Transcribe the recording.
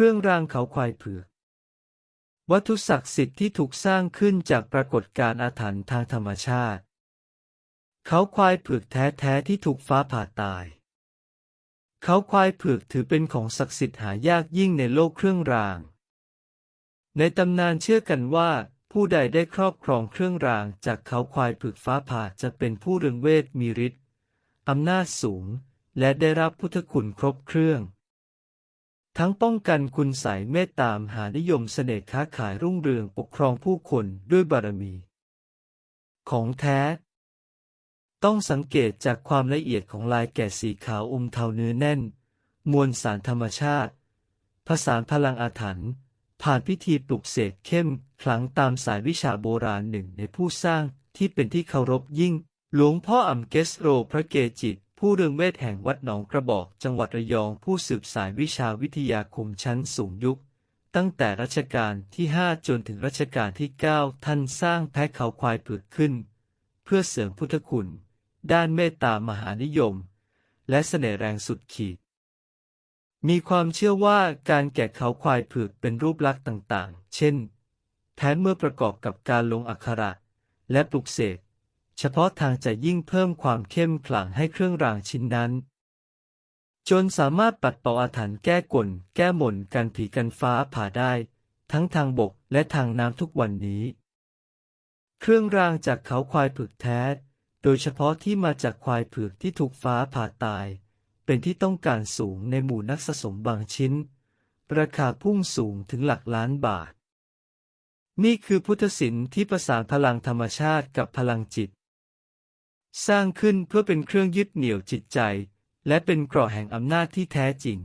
ครื่องรางเขาควายเผือกวัตถุศักดิ์สิทธิ์ที่ถูกสร้างขึ้นจากปรากฏการณ์อาถรรพ์ทางธรรมชาติ เขาควายเผือกแท้ๆที่ถูกฟ้าผ่าตาย เขาควายเผือกถือเป็นของศักดิ์สิทธิ์หายากยิ่งในโลกเครื่องราง ในตำนานเชื่อกันว่า ผู้ใดได้ครอบครองเครื่องรางจากเขาควายเผือกฟ้าผ่าจะเป็นผู้เรืองเวทมีฤทธิ์อำนาจสูง และได้รับพุทธคุณครบเครื่อง ทั้งป้องกันคุณใสยเมตตามหานิยมเสน่ห์ค้าขายรุ่งเรืองปกครองผู้คนด้วยบารมี ของแท้ ต้องสังเกตจากความละเอียดของลายแกะสีขาวอมเทาเนื้อแน่น มวลสารธรรมชาติ ผสานพลังอาถรรพ์ผ่านพิธีปลุกเสกเข้มขลังตามสายวิชาโบราณหนึ่งในผู้สร้างที่เป็นที่เคารพยิ่ง หลวงพ่ออ่ำเกสโรพระเกจิต ผู้เรืองเวทแห่งวัดหนองกระบอกจังหวัดระยองผู้สืบสายวิชาวิทยาคมชั้นสูงยุค ตั้งแต่รัชกาลที่ 5 จนถึงรัชกาลที่ 9 ท่านสร้างแพะเขาควายเผือกขึ้น เพื่อเสริมพุทธคุณ ด้านเมตตามหานิยม และเสน่ห์แรงสุดขีด มีความเชื่อว่าการแกะเขาควายเผือกเป็นรูปลักษณ์ต่างๆ เช่นแผนเมื่อประกอบกับการลงอักขระ และปลุกเสก เฉพาะทางจะยิ่งเพิ่มความเข้มขลังให้เครื่องรางชิ้นนั้น จนสามารถปัดเป่าอาถรรพ์แก้กลแก้หม่นกันผีกันฟ้าผ่าได้ ทั้งทางบกและทางน้ำทุกวันนี้ เครื่องรางจากเขาควายเผือกแท้ โดยเฉพาะที่มาจากควายเผือกที่ถูกฟ้าผ่าตาย เป็นที่ต้องการสูงในหมู่นักสะสมบางชิ้น ราคาพุ่งสูงถึงหลักล้านบาทนี่คือพุทธศิลป์ที่ประสานพลังธรรมชาติกับพลังจิต สร้างขึ้นเพื่อเป็นเครื่องยึดเหนี่ยวจิตใจ และเป็นเกราะแห่งอำนาจที่แท้จริง